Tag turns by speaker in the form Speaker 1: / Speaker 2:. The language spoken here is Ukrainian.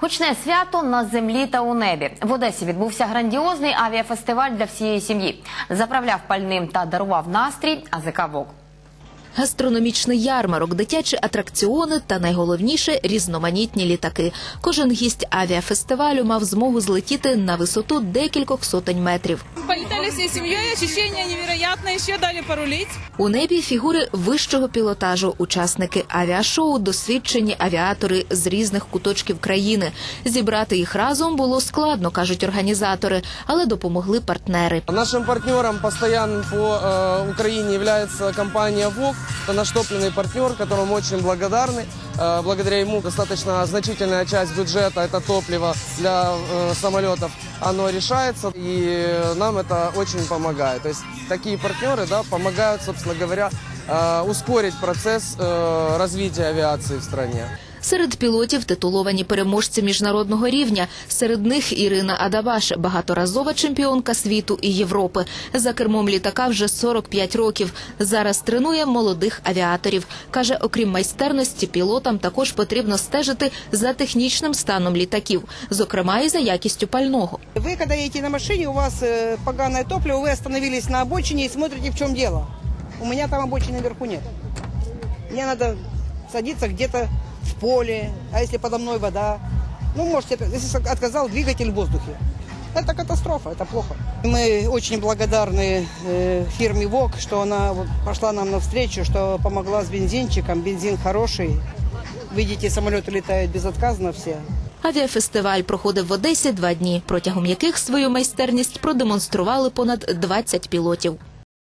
Speaker 1: Гучне свято на землі та у небі. В Одесі відбувся грандіозний авіафестиваль для всієї сім'ї. Заправляв пальним та дарував настрій АЗК «Вок».
Speaker 2: Гастрономічний ярмарок, дитячі атракціони та найголовніше різноманітні літаки. Кожен гість авіафестивалю мав змогу злетіти на висоту декількох сотень метрів.
Speaker 3: Полетали всей семьей, ощущения невероятные, еще дали порулить.
Speaker 2: У небі фігури вищого пілотажу, учасники авіашоу, досвідчені авіатори з різних куточків країни. Зібрати їх разом було складно, кажуть організатори, але допомогли партнери.
Speaker 4: Нашим партнером постоянно по э, Украине является компания ВОК. Это наш топливный партнер, которому очень благодарны. Э, благодаря ему достаточно значительная часть бюджета, это топливо для э, самолетов, оно решается. И нам это очень помогает. То есть такие партнеры да, помогают, собственно говоря, э, ускорить процесс э, развития авиации в стране.
Speaker 2: Серед пілотів титуловані переможці міжнародного рівня. Серед них Ірина Адабаш, багаторазова чемпіонка світу і Європи. За кермом літака вже 45 років. Зараз тренує молодих авіаторів. Каже, окрім майстерності, пілотам також потрібно стежити за технічним станом літаків, зокрема і за якістю пального.
Speaker 5: Вы, когда едете на машине, у вас э, поганое топливо, вы остановились на обочине и смотрите, в чем дело. У меня там обочины наверху нет. Мне надо садиться где-то в поле, а если подо мной вода. Ну, можете, если отказал двигатель в воздухе. Это катастрофа, это плохо. Мы очень благодарны э, фирме ВОК, что она вот пошла нам навстречу, что помогла с бензинчиком. Бензин хороший. Видите, самолеты летают безотказно все.
Speaker 2: Авіафестиваль проходив в Одесі два дні, протягом яких свою майстерність продемонстрували понад 20 пілотів.